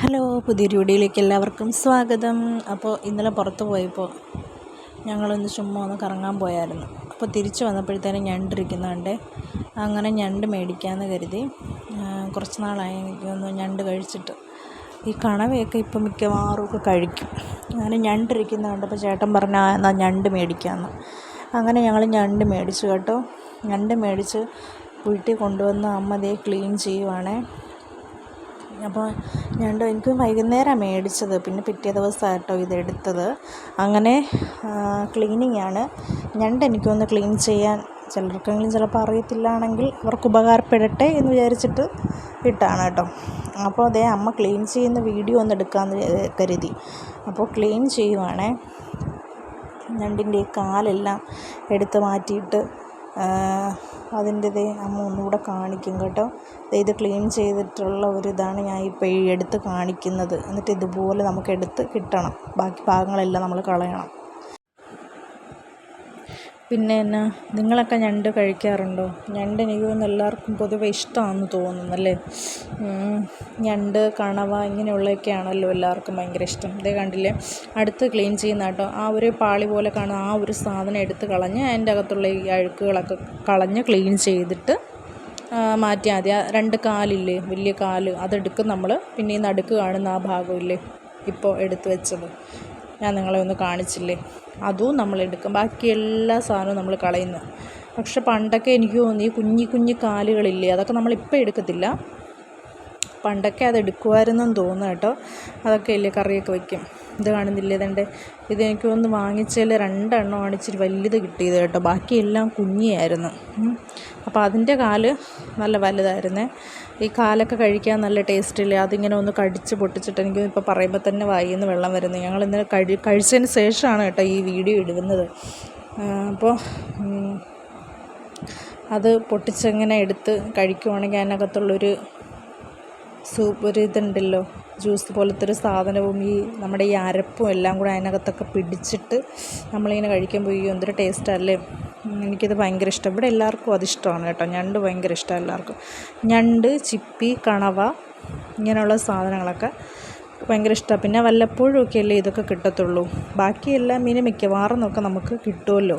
Hello പുതിയൊരു വീഡിയോയിലേക്ക് എല്ലാവർക്കും സ്വാഗതം. അപ്പോൾ ഇന്നലെ പുറത്ത് പോയപ്പോൾ ഞങ്ങളൊന്ന് ചുമ്മാ ഒന്ന് കറങ്ങാൻ പോയായിരുന്നു. അപ്പോൾ തിരിച്ച് വന്നപ്പോഴത്തേനും ഞണ്ടിരിക്കുന്നുണ്ട് അങ്ങനെ ഞണ്ട് മേടിക്കാമെന്ന് കരുതി. കുറച്ച് നാളായി എനിക്കൊന്ന് ഞണ്ട് കഴിച്ചിട്ട്. ഈ കണവയൊക്കെ ഇപ്പം മിക്കവാറും ഒക്കെ കഴിക്കും. അങ്ങനെ ഞണ്ടിരിക്കുന്ന കണ്ടപ്പോൾ ചേട്ടൻ പറഞ്ഞ എന്നാൽ ഞണ്ട് മേടിക്കാമെന്ന് അങ്ങനെ ഞങ്ങൾ ഞണ്ട് മേടിച്ചു കേട്ടോ. ഞണ്ട് മേടിച്ച് വീട്ടിൽ കൊണ്ടുവന്ന് അമ്മ ദേ ക്ലീൻ ചെയ്യുവാണേ. അപ്പോൾ ഞണ്ട് എനിക്ക് വൈകുന്നേരമാണ് മേടിച്ചത്. പിന്നെ പിറ്റേ ദിവസമാണ് കേട്ടോ ഇതെടുത്തത്. അങ്ങനെ ക്ലീനിങ് ആണ് ഞണ്ട് എനിക്കൊന്ന് ക്ലീൻ ചെയ്യാൻ ചിലർക്കെങ്കിലും ചിലപ്പോൾ അറിയത്തില്ലാണെങ്കിൽ അവർക്ക് ഉപകാരപ്പെടട്ടെ എന്ന് വിചാരിച്ചിട്ട് ഇട്ടാണ് കേട്ടോ. അപ്പോൾ അതേ അമ്മ ക്ലീൻ ചെയ്യുന്ന വീഡിയോ ഒന്ന് എടുക്കാമെന്ന് കരുതി. അപ്പോൾ ക്ലീൻ ചെയ്യുവാണേ. ഞണ്ടിന്റെ കാലെല്ലാം എടുത്ത് മാറ്റിയിട്ട് അതിന്റെത് അമ്മ ഒന്നുകൂടെ കാണിക്കും കേട്ടോ. ഇത് ക്ലീൻ ചെയ്തിട്ടുള്ള ഒരു ഇതാണ് ഞാൻ ഇപ്പോൾ ഈ എടുത്ത് കാണിക്കുന്നത്. എന്നിട്ട് ഇതുപോലെ നമുക്ക് എടുത്ത് കിട്ടണം. ബാക്കി ഭാഗങ്ങളെല്ലാം നമ്മൾ കളയണം. പിന്നെ എന്നാ നിങ്ങളൊക്കെ ഞണ്ട് കഴിക്കാറുണ്ടോ? ഞണ്ട് എനിക്ക് തോന്നുന്നു എല്ലാവർക്കും പൊതുവെ ഇഷ്ടമാണെന്ന് തോന്നുന്നു അല്ലേ? ഞണ്ട് കണവ ഇങ്ങനെയുള്ളതൊക്കെയാണല്ലോ എല്ലാവർക്കും ഭയങ്കര ഇഷ്ടം. ഇതേ കണ്ടില്ലേ അടുത്ത് ക്ലീൻ ചെയ്യുന്ന കേട്ടോ ആ ഒരു പാളി പോലെ കാണുന്ന ആ ഒരു സാധനം എടുത്ത് കളഞ്ഞ് അതിന്റെ അകത്തുള്ള ഈ അഴുക്കുകളൊക്കെ കളഞ്ഞ് ക്ലീൻ ചെയ്തിട്ട് മാറ്റിയാൽ മതി. രണ്ട് കാലില്ലേ വലിയ കാൽ അതെടുക്കും നമ്മൾ പിന്നെ ഈ നടുക്ക് കാണുന്ന ആ ഭാഗമില്ലേ ഇപ്പോൾ എടുത്ത് വെച്ചത്. ഞാൻ നിങ്ങളെ ഒന്ന് കാണിച്ചില്ലേ? അതും നമ്മൾ എടുക്കും. ബാക്കി എല്ലാ സാധനവും നമ്മൾ കളയുന്നു. പക്ഷെ പണ്ടൊക്കെ എനിക്ക് തോന്നി കുഞ്ഞി കുഞ്ഞി കാലുകളില്ലേ അതൊക്കെ നമ്മളിപ്പോൾ എടുക്കത്തില്ല. പണ്ടൊക്കെ അത് എടുക്കുമായിരുന്നെന്ന് തോന്നുന്നു കേട്ടോ. അതൊക്കെ ഇല്ലേ കറിയൊക്കെ വയ്ക്കും ഇത് കാണുന്നില്ലേ ഇതെന്റെ ഇത് എനിക്ക് ഒന്ന് വാങ്ങിച്ചതിൽ രണ്ടെണ്ണമാണ് ഇച്ചിരി വലുത് കിട്ടിയത് കേട്ടോ. ബാക്കിയെല്ലാം കുഞ്ഞിയായിരുന്നു. അപ്പോൾ അതിന്റെ കാൽ നല്ല വലുതായിരുന്നേ. ഈ കാലൊക്കെ കഴിക്കാൻ നല്ല ടേസ്റ്റില്ലേ അതിങ്ങനെ ഒന്ന് കടിച്ച് പൊട്ടിച്ചിട്ട് എനിക്ക് ഇപ്പോൾ പറയുമ്പോൾ തന്നെ വായിന്ന് വെള്ളം വരുന്നു. ഞങ്ങൾ ഇന്നലെ കഴി കഴിച്ചതിന് ശേഷമാണ് കേട്ടോ ഈ വീഡിയോ ഇടുന്നത്. അപ്പോൾ അത് പൊട്ടിച്ചങ്ങനെ എടുത്ത് കഴിക്കുവാണെങ്കിൽ അതിനകത്തുള്ളൊരു സൂപ്പ് ഒരു ഇതുണ്ടല്ലോ. ജ്യൂസ് പോലത്തെ ഒരു സാധനവും ഈ നമ്മുടെ ഈ അരപ്പും എല്ലാം കൂടെ അതിനകത്തൊക്കെ പിടിച്ചിട്ട് നമ്മളിങ്ങനെ കഴിക്കുമ്പോൾ ഈ എന്തൊരു ടേസ്റ്റല്ലേ എനിക്കിത് ഭയങ്കര ഇഷ്ടം. ഇവിടെ എല്ലാവർക്കും അതിഷ്ടമാണ് കേട്ടോ. ഞണ്ട് ഭയങ്കര ഇഷ്ടമാണ് എല്ലാവർക്കും. ഞണ്ട് ചിപ്പി കണവ ഇങ്ങനെയുള്ള സാധനങ്ങളൊക്കെ ഭയങ്കര ഇഷ്ടമാണ്. പിന്നെ വല്ലപ്പോഴും ഒക്കെ അല്ലേ ഇതൊക്കെ കിട്ടത്തുള്ളൂ. ബാക്കി എല്ലാ മീനും മിക്കവാറും ഒക്കെ നമുക്ക് കിട്ടുമല്ലോ.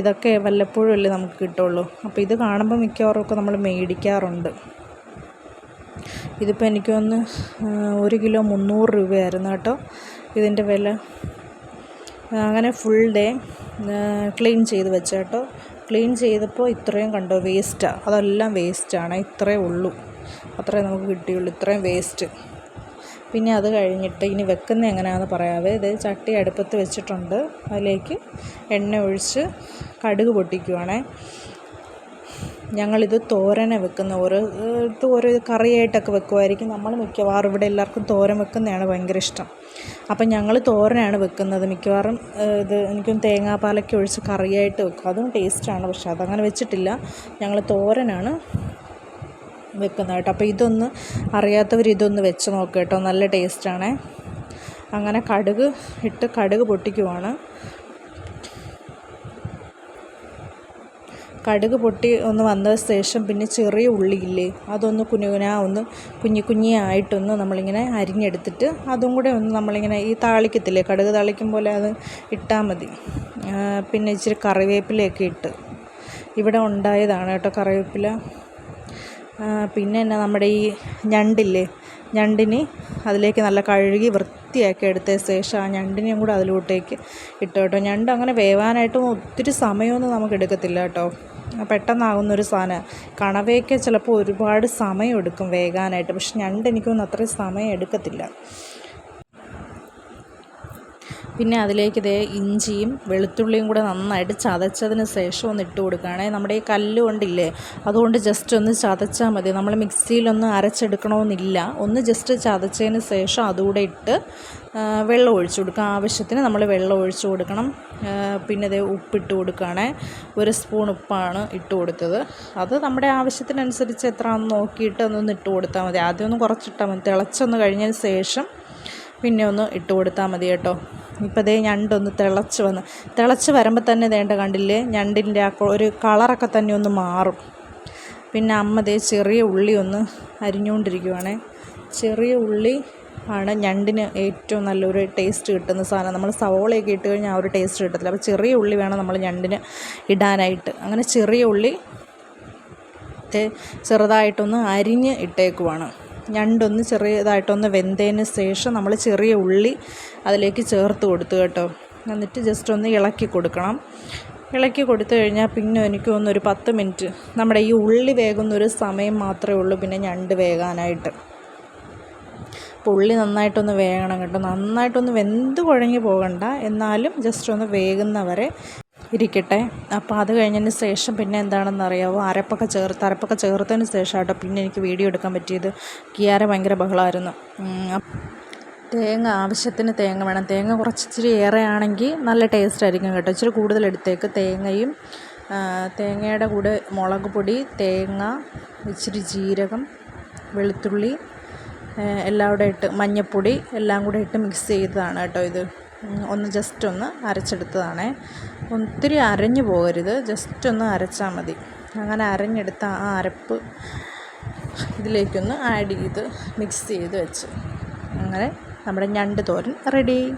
ഇതൊക്കെ വല്ലപ്പോഴും അല്ലേ നമുക്ക് കിട്ടുള്ളൂ. അപ്പോൾ ഇത് കാണുമ്പോൾ മിക്കവാറും ഒക്കെ നമ്മൾ മേടിക്കാറുണ്ട്. ഇതിപ്പോൾ എനിക്കൊന്ന് ഒരു കിലോ മുന്നൂറ് രൂപയായിരുന്നു കേട്ടോ. ഇതിന്റെ വില അങ്ങനെ ഫുൾ ഡേ ക്ലീൻ ചെയ്ത് വെച്ച കേട്ടോ. ക്ലീൻ ചെയ്തപ്പോൾ ഇത്രയും കണ്ടോ വേസ്റ്റാണ് അതെല്ലാം വേസ്റ്റാണ് ഇത്രയേ ഉള്ളൂ. അത്രേ നമുക്ക് കിട്ടിയുള്ളൂ. ഇത്രയും വേസ്റ്റ് പിന്നെ അത് കഴിഞ്ഞിട്ട് ഇനി വെക്കുന്ന എങ്ങനെയാണെന്ന് പറയാവേ. ഇത് ചട്ടി അടുപ്പത്ത് വെച്ചിട്ടുണ്ട്. അതിലേക്ക് എണ്ണ ഒഴിച്ച് കടുക് പൊട്ടിക്കുവാണേ. ഞങ്ങളിത് തോരനെ വെക്കുന്ന ഇത് ഓരോ കറിയായിട്ടൊക്കെ വെക്കുമായിരിക്കും നമ്മൾ മിക്കവാറും ഇവിടെ എല്ലാവർക്കും തോരൻ വെക്കുന്നതാണ് ഭയങ്കര ഇഷ്ടം. അപ്പം ഞങ്ങൾ തോരനാണ് വെക്കുന്നത്. മിക്കവാറും ഇത് എനിക്കും തേങ്ങാപ്പാലൊക്കെ ഒഴിച്ച് കറിയായിട്ട് വെക്കും. അതും ടേസ്റ്റാണ്. പക്ഷെ അതങ്ങനെ വെച്ചിട്ടില്ല. ഞങ്ങൾ തോരനാണ് വെക്കുന്നത് കേട്ടോ. അപ്പോൾ ഇതൊന്ന് അറിയാത്തവർ ഇതൊന്ന് വെച്ച് നോക്കുക കേട്ടോ. നല്ല ടേസ്റ്റാണേ. അങ്ങനെ കടുക് ഇട്ട് കടുക് പൊട്ടിക്കുവാണ്. കടുക് പൊട്ടി ഒന്ന് വന്ന ശേഷം പിന്നെ ചെറിയ ഉള്ളിയില്ലേ അതൊന്ന് കുനുകുന ഒന്ന് കുഞ്ഞി കുഞ്ഞിയായിട്ടൊന്ന് നമ്മളിങ്ങനെ അരിഞ്ഞെടുത്തിട്ട് അതും കൂടെ ഒന്ന് നമ്മളിങ്ങനെ ഈ താളിക്കത്തില്ലേ കടുക് താളിക്കും പോലെ അത് ഇട്ടാൽ മതി. പിന്നെ ഇച്ചിരി കറിവേപ്പിലയൊക്കെ ഇട്ട്. ഇവിടെ ഉണ്ടായതാണ് കേട്ടോ കറിവേപ്പില. പിന്നെ എന്നാ നമ്മുടെ ഈ ഞണ്ടില്ലേ ഞണ്ടിനെ അതിലേക്ക് നല്ല കഴുകി വൃത്തിയാക്കി എടുത്ത ശേഷം ആ ഞണ്ടിനെയും കൂടെ അതിലോട്ടേക്ക് ഇട്ടു കേട്ടോ. ഞണ്ട് അങ്ങനെ വേവാനായിട്ടും ഒത്തിരി സമയമൊന്നും നമുക്ക് എടുക്കത്തില്ല കേട്ടോ. പെട്ടെന്നാകുന്നൊരു സാധനം. കണവയൊക്കെ ചിലപ്പോൾ ഒരുപാട് സമയം എടുക്കും വേകാനായിട്ട്. പക്ഷെ ഞണ്ട് എനിക്കൊന്നും അത്രയും സമയം എടുക്കത്തില്ല. പിന്നെ അതിലേക്ക് ദേ ഇഞ്ചിയും വെളുത്തുള്ളിയും കൂടെ നന്നായിട്ട് ചതച്ചതിന് ശേഷം ഒന്ന് ഇട്ട് കൊടുക്കുകയാണേ. നമ്മുടെ ഈ കല്ല് കൊണ്ടില്ലേ അതുകൊണ്ട് ജസ്റ്റ് ഒന്ന് ചതച്ചാൽ മതി. നമ്മൾ മിക്സിയിലൊന്നും അരച്ചെടുക്കണമെന്നില്ല. ഒന്ന് ജസ്റ്റ് ചതച്ചതിന് ശേഷം അതുകൂടെ ഇട്ട് വെള്ളം ഒഴിച്ചു കൊടുക്കുക. ആവശ്യത്തിന് നമ്മൾ വെള്ളം ഒഴിച്ചു കൊടുക്കണം. പിന്നെ ഇത് ഉപ്പിട്ട് കൊടുക്കുകയാണേ. ഒരു സ്പൂൺ ഉപ്പാണ് ഇട്ട് കൊടുത്തത്. അത് നമ്മുടെ ആവശ്യത്തിനനുസരിച്ച് എത്രയാണെന്ന് നോക്കിയിട്ട് അതൊന്ന് ഇട്ട് കൊടുത്താൽ മതി. ആദ്യം ഒന്ന് കുറച്ചിട്ടാൽ മതി. തിളച്ചൊന്ന് കഴിഞ്ഞതിന് ശേഷം പിന്നെ ഒന്ന് ഇട്ട് കൊടുത്താൽ മതി കേട്ടോ. ഇപ്പോൾ ദേ ഞണ്ടൊന്ന് തിളച്ച് വന്ന്. തിളച്ച് വരുമ്പോൾ തന്നെ ദേണ്ട കണ്ടില്ലേ ഞണ്ടിന്റെ ആ ഒരു കളറൊക്കെ തന്നെ ഒന്ന് മാറും. പിന്നെ അമ്മ ദേ ചെറിയ ഉള്ളി ഒന്ന് അരിഞ്ഞുകൊണ്ടിരിക്കുവാണേ ചെറിയ ഉള്ളി ആണ് ഞണ്ടിന് ഏറ്റവും നല്ലൊരു ടേസ്റ്റ് കിട്ടുന്ന സാധനം. നമ്മൾ സവോളയൊക്കെ ഇട്ട് കഴിഞ്ഞാൽ ആ ഒരു ടേസ്റ്റ് കിട്ടത്തില്ല. അപ്പോൾ ചെറിയ ഉള്ളി വേണം നമ്മൾ ഞണ്ടിന് ഇടാനായിട്ട്. അങ്ങനെ ചെറിയ ഉള്ളി ചെറുതായിട്ടൊന്ന് അരിഞ്ഞ് ഇട്ടേക്കുവാണ്. ഞണ്ടൊന്ന് ചെറിയതായിട്ടൊന്ന് വെന്തതിന് ശേഷം നമ്മൾ ചെറിയ ഉള്ളി അതിലേക്ക് ചേർത്ത് കൊടുത്തു കേട്ടോ. എന്നിട്ട് ജസ്റ്റ് ഒന്ന് ഇളക്കി കൊടുക്കണം. ഇളക്കി കൊടുത്തു കഴിഞ്ഞാൽ പിന്നെ എനിക്ക് ഒന്നൊരു ഒരു പത്ത് മിനിറ്റ്. നമ്മുടെ ഈ ഉള്ളി വേകുന്നൊരു സമയം മാത്രമേ ഉള്ളൂ പിന്നെ ഞണ്ട് വേകാനായിട്ട്. അപ്പോൾ ഉള്ളി നന്നായിട്ടൊന്ന് വേകണം കേട്ടോ. നന്നായിട്ടൊന്ന് വെന്ത് കുഴഞ്ഞു പോകണ്ട. എന്നാലും ജസ്റ്റ് ഒന്ന് വേകുന്നവരെ ഇരിക്കട്ടെ. അപ്പോൾ അത് കഴിഞ്ഞതിന് ശേഷം പിന്നെ എന്താണെന്ന് അറിയാമോ അരപ്പൊക്കെ ചേർത്ത് അരപ്പൊക്കെ ചേർത്തതിന് ശേഷം കേട്ടോ പിന്നെ എനിക്ക് വീഡിയോ എടുക്കാൻ പറ്റിയത്. കിയാര ഭയങ്കര ബഹളമായിരുന്നു തേങ്ങ ആവശ്യത്തിന് തേങ്ങ വേണം. തേങ്ങ കുറച്ച് ഇച്ചിരി ഏറെ ആണെങ്കിൽ നല്ല ടേസ്റ്റ് ആയിരിക്കും കേട്ടോ. ഇച്ചിരി കൂടുതൽ എടുത്തേക്ക് തേങ്ങയും തേങ്ങയുടെ കൂടെ മുളക് പൊടി തേങ്ങ ഇച്ചിരി ജീരകം വെളുത്തുള്ളി എല്ലാം കൂടെ ഇട്ട് മഞ്ഞൾപ്പൊടി എല്ലാം കൂടെ ഇട്ട് മിക്സ് ചെയ്തതാണ് കേട്ടോ ഇത്. ഒന്ന് ജസ്റ്റ് ഒന്ന് അരച്ചെടുത്തതാണേ. ഒത്തിരി അരഞ്ഞു പോകരുത് ജസ്റ്റ് ഒന്ന് അരച്ചാൽ മതി. അങ്ങനെ അരഞ്ഞെടുത്ത ആ അരപ്പ് ഇതിലേക്കൊന്ന് ആഡ് ചെയ്ത് മിക്സ് ചെയ്ത് വെച്ച്. അങ്ങനെ നമ്മുടെ ഞണ്ട് തോരൻ റെഡി